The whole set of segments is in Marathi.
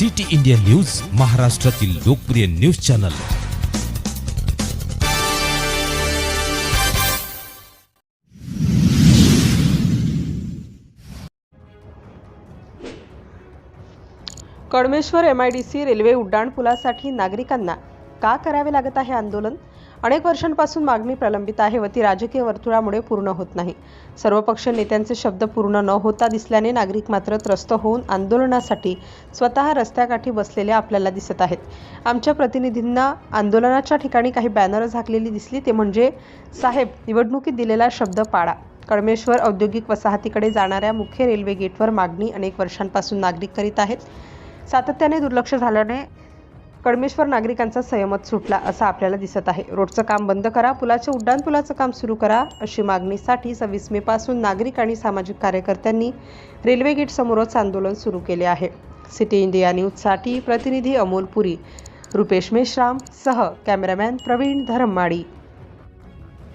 सिटी इंडिया न्यूज महाराष्ट्रातील लोकप्रिय news channel. Kadmeshwar M I D C railway उड्डाणपुलासाठी नागरिकांना का करावे लागत आहे आंदोलन? अनेक वर्षांपासून मागणी प्रलंबित आहे व ती राजकीय वर्तुळामुळे पूर्ण होत नाही. सर्वपक्षीय नेत्यांचे शब्द पूर्ण न होता दिसल्याने नागरिक मात्र त्रस्त होऊन आंदोलनासाठी स्वतः रस्त्याकाठी बसलेले आपल्याला दिसत आहेत. आमच्या प्रतिनिधींना आंदोलनाच्या ठिकाणी काही बॅनर झाकलेली दिसली ते म्हणजे साहेब निवडणुकीत दिलेला शब्द पाळा. कडमेश्वर औद्योगिक वसाहतीकडे जाणाऱ्या मुख्य रेल्वे गेटवर मागणी अनेक वर्षांपासून नागरिक करीत आहेत. सातत्याने दुर्लक्ष झाल्याने कडमेश्वर नागरिकांचा संयमत सुटला असं आपल्याला दिसत आहे. रोडचं काम बंद करा पुलाचे उड्डाण पुलाचं काम सुरू करा अशी मागणीसाठी सव्वीस मे पासून नागरिक आणि सामाजिक कार्यकर्त्यांनी रेल्वे गेट समोरच आंदोलन सुरू केले आहे. सिटी इंडिया न्यूजसाठी प्रतिनिधी अमोल पुरी रुपेश मेश्राम सह कॅमेरामॅन प्रवीण धरममाडी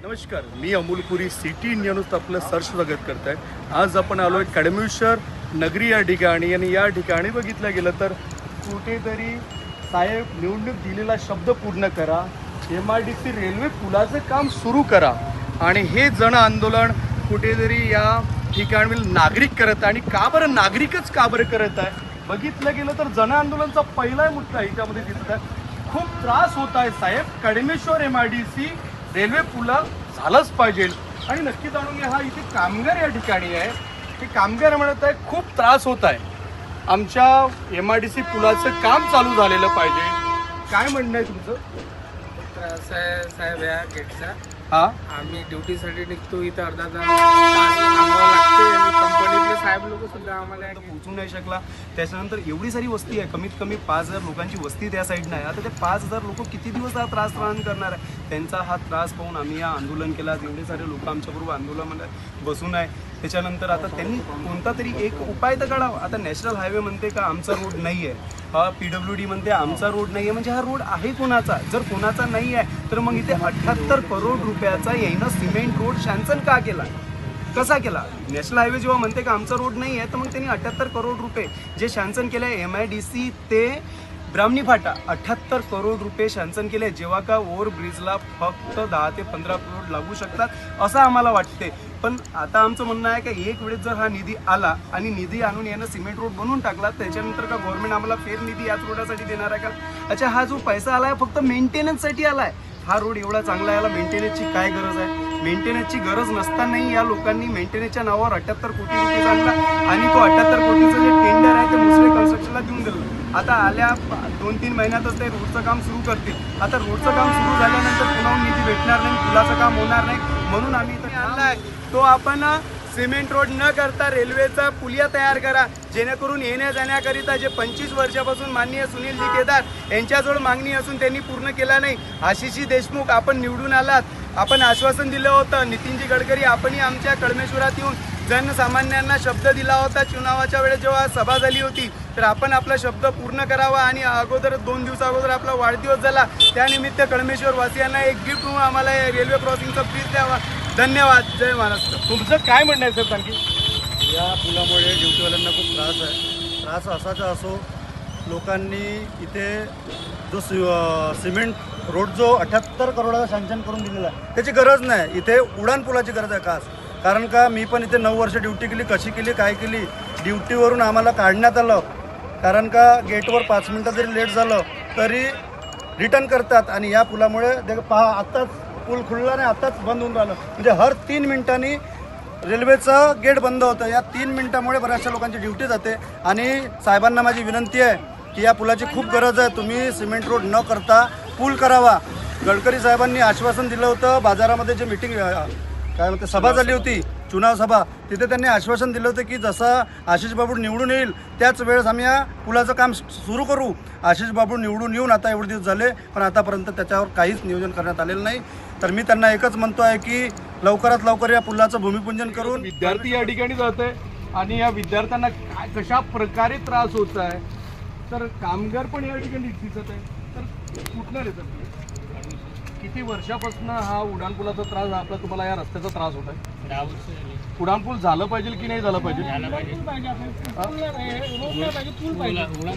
नमस्कार मी Amol Puri city India news आपलं सर स्वागत करत आहे आज आपण आलो आहे कडमेश्वर नगरी या ठिकाणी आणि या ठिकाणी बघितलं गेलं तर कुठेतरी साहेब निवडणूक दिलेला शब्द पूर्ण करा. M I D C railway पुलाचं काम सुरू करा. आणि हे जन आंदोलन कुठेतरी या ठिकाणी नागरिक करत आहे. आणि का बरं नागरिकच का बरं करत आहे? बघितलं गेलं तर जन आंदोलनचा पहिला मुद्दा याच्यामध्ये दिसत आहे. खूप त्रास होत आहे साहेब. Kadmeshwar M I D C railway पुला झालंच पाहिजे. आणि नक्की जाणून घ्या हा इथे कामगार या ठिकाणी आहे. ते कामगार म्हणत आहे खूप त्रास होत आहे. आमच्या एम आय डी सी पुलाचं काम चालू झालेलं पाहिजे. काय म्हणणं आहे तुमचं? त्रास आहे साहेब या गेटचा. हा? आम्ही ड्युटीसाठी निघतो इथं अर्धा तास. तास थांबावं लागते आणि कंपनीतले साहेब लोक सुद्धा आम्हाला तो पोहोचू नाही शकला. त्याच्यानंतर एवढी सारी वस्ती आहे. कमीत कमी पाच हजार लोकांची वस्ती त्या साईडनं आहे. आता ते पाच हजार लोक किती दिवस हा त्रास सहन करणार आहे? त्यांचा हा त्रास पाहून आम्ही हा आंदोलन केला. एवढे सारे लोक आमच्याबरोबर आंदोलनामध्ये बसून आहे. त्याच्यानंतर आता त्यांनी कोणता तरी एक उपाय तर काढावा. आता नॅशनल हायवे म्हणते का आमचा रोड नाही आहे हा पी डब्ल्यू डी म्हणते आमचा रोड नाही आहे म्हणजे हा रोड आहे कोणाचा? जर कोणाचा नाही आहे तर मग इथे अठ्ठ्याहत्तर करोड रुपयाचा येणं सिमेंट रोड शॅन्सन का केला? कसा केला? नॅशनल हायवे जेव्हा म्हणते का आमचा रोड नाही आहे तर मग त्यांनी अठ्याहत्तर करोड रुपये जे शॅन्सन केलं आहे एम आय डी सी ते ब्राह्मणी फाटा अठ्याहत्तर करोड रुपये शॅन्सन केले जेव्हा का ओव्हर ब्रिजला फक्त दहा ते पंधरा करोड लागू शकतात असं आम्हाला वाटते. पण आता आमचं म्हणणं आहे का एक वेळेस जर हा निधी आला आणि निधी आणून यानं सिमेंट रोड बनवून टाकला त्याच्यानंतर का गव्हर्नमेंट आम्हाला फेर निधी याच रोडासाठी देणार आहे का? अच्छा हा जो पैसा आला आहे फक्त मेंटेनन्ससाठी आला आहे हा रोड एवढा चांगला याला मेंटेनन्सची काय गरज आहे? मेंटेनन्सची गरज नसतानाही या लोकांनी मेंटेनन्सच्या नावावर अठ्याहत्तर कोटी रुपये आणला आणि तो अठ्याहत्तर कोटीचं जे टेंडर आहे ते मुस्लिम कन्स्ट्रक्शनला देऊन दिलं आता आल्या दोन तीन महिन्यातच ते रोडचं काम सुरू करतील. आता रोडचं काम सुरू झाल्यानंतर पुन्हा निधी भेटणार नाही पुलाचं काम होणार नाही म्हणून आम्ही इथं आणलाय. तो आपण सिमेंट रोड न करता रेल्वेचा पुलिया तयार करा. जेणेकरून येण्या जाण्याकरिता जे पंचवीस वर्षापासून माननीय सुनीलजी केदार यांच्याजवळ मागणी असून त्यांनी पूर्ण केला नाही. आशिषी देशमुख आपण निवडून आलात. आपण आश्वासन दिलं होतं. नितीनजी गडकरी आपणही आमच्या कळमेश्वरात येऊन जनसामान्यांना शब्द दिला होता. चुनावाच्या वेळेस जेव्हा सभा झाली होती तर आपण आपला शब्द पूर्ण करावा आणि अगोदर दोन दिवस अगोदर आपला वाढदिवस झाला. त्यानिमित्त कळमेश्वर वासियांना एक गिफ्ट म्हणून आम्हाला रेल्वे क्रॉसिंगचा फ्रीज द्यावा. धन्यवाद. जय महाराष्ट्र. तुमचं काय म्हणणं आहे सर आणखी या पुलामुळे ड्युटीवाल्यांना खूप त्रास आहे. त्रास असाचा असो लोकांनी इथे जो सि सिमेंट रोड जो अठ्याहत्तर करोडाचा सँक्शन करून दिलेला आहे त्याची गरज नाही. इथे उडान पुलाची गरज आहे खास. कारण का मी पण इथे नऊ वर्ष ड्युटी केली कशी केली काय केली ड्युटीवरून आम्हाला काढण्यात आलं. कारण का गेटवर पाच मिनटं जरी लेट झालं तरी रिटर्न करतात. आणि या पुलामुळे दे- पहा आत्ताच पूल खुलला नाही आत्ताच बंद होऊन राहिलं. म्हणजे हर तीन मिनिटांनी रेल्वेचं गेट बंद होतं. या तीन मिनिटामुळे बऱ्याचशा लोकांची ड्युटी जाते. आणि साहेबांना माझी विनंती आहे की या पुलाची खूप गरज आहे. तुम्ही सिमेंट रोड न करता पूल करावा. गडकरी साहेबांनी आश्वासन दिलं होतं. बाजारामध्ये जे मिटिंग काय म्हणते सभा झाली होती चुनाव सभा. तिथे त्यांनी आश्वासन दिलं होतं की जसा आशिष बाबू निवडून येईल त्याच वेळेस आम्ही या पुलाचं काम सुरू करू. आशिष बाबू निवडून येऊन आता एवढे दिवस झाले पण आतापर्यंत त्याच्यावर काहीच नियोजन करण्यात आलेलं नाही. तर मी त्यांना एकच म्हणतो आहे की लवकरात लवकर या पुलाचं भूमिपूजन करून विद्यार्थी या ठिकाणी जात आहे आणि या विद्यार्थ्यांना काय कशा प्रकारे त्रास होत आहे तर कामगार पण या ठिकाणी दिसत आहे. तर कुठलं रे किती वर्षापासून हा उड्डाणपुलाचा त्रास हा आपला तुम्हाला या रस्त्याचा त्रास होत आहे? उड्डाणपूल झालं पाहिजे की नाही झालं पाहिजे?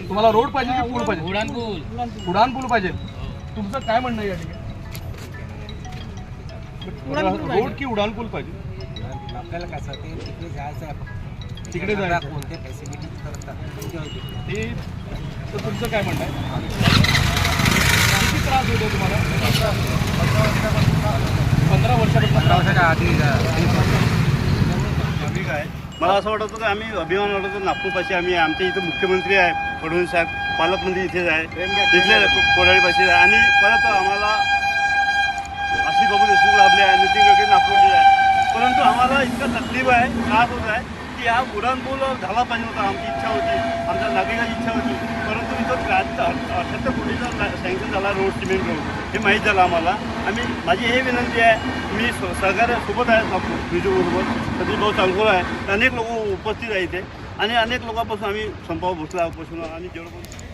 तुम्हाला रोड पाहिजे की पूल पाहिजे? उड्डाणपूल. उड्डाणपूल. पाहिजे. तुमचं काय म्हणणं आहे या ठिकाणी? रोड की उड्डाणपूल पाहिजे? आपल्याला कसं ते तिकडे जायचं आहे तिकडे जायचं. कोणते फॅसिलिटी करतात. ते तर तुमचं काय म्हणणं आहे? त्रास होतो तुम्हाला पंधरा वर्षापासून त्रास ठीक आहे मला असं वाटत होतं आम्ही अभिमान वाटतो नागपूरपाशी. आम्ही आमच्या इथं मुख्यमंत्री आहे फडणवीस साहेब. पालकमंत्री इथेच आहे. तिथले कोराडीपाशी आहे. आणि परत आम्हाला अशी बाबू देशमुख लाभले आहे नितीन गडकरी नागपूरचे आहे. परंतु आम्हाला इतकं तकलीफ आहे त्रास होत आहे की हा उडाणपूल झाला पाहिजे होता. आमची इच्छा होती. आमच्या नागरिकांची इच्छा होती परंतु इथं अठ्याहत्तर कोटीचा सँक्शन रोड सिमेंट रोड हे माहीत झालं आम्हाला. आम्ही माझी हे विनंती आहे मी स- सहकार्यासोबत आहे बिजूबरोबर सतीश भाऊ चांगोळ आहे. अनेक लोक उपस्थित आहे इथे. आणि अनेक लोकांपासून आम्ही संपावर बसला उपोषणावर आणि जेवढं पण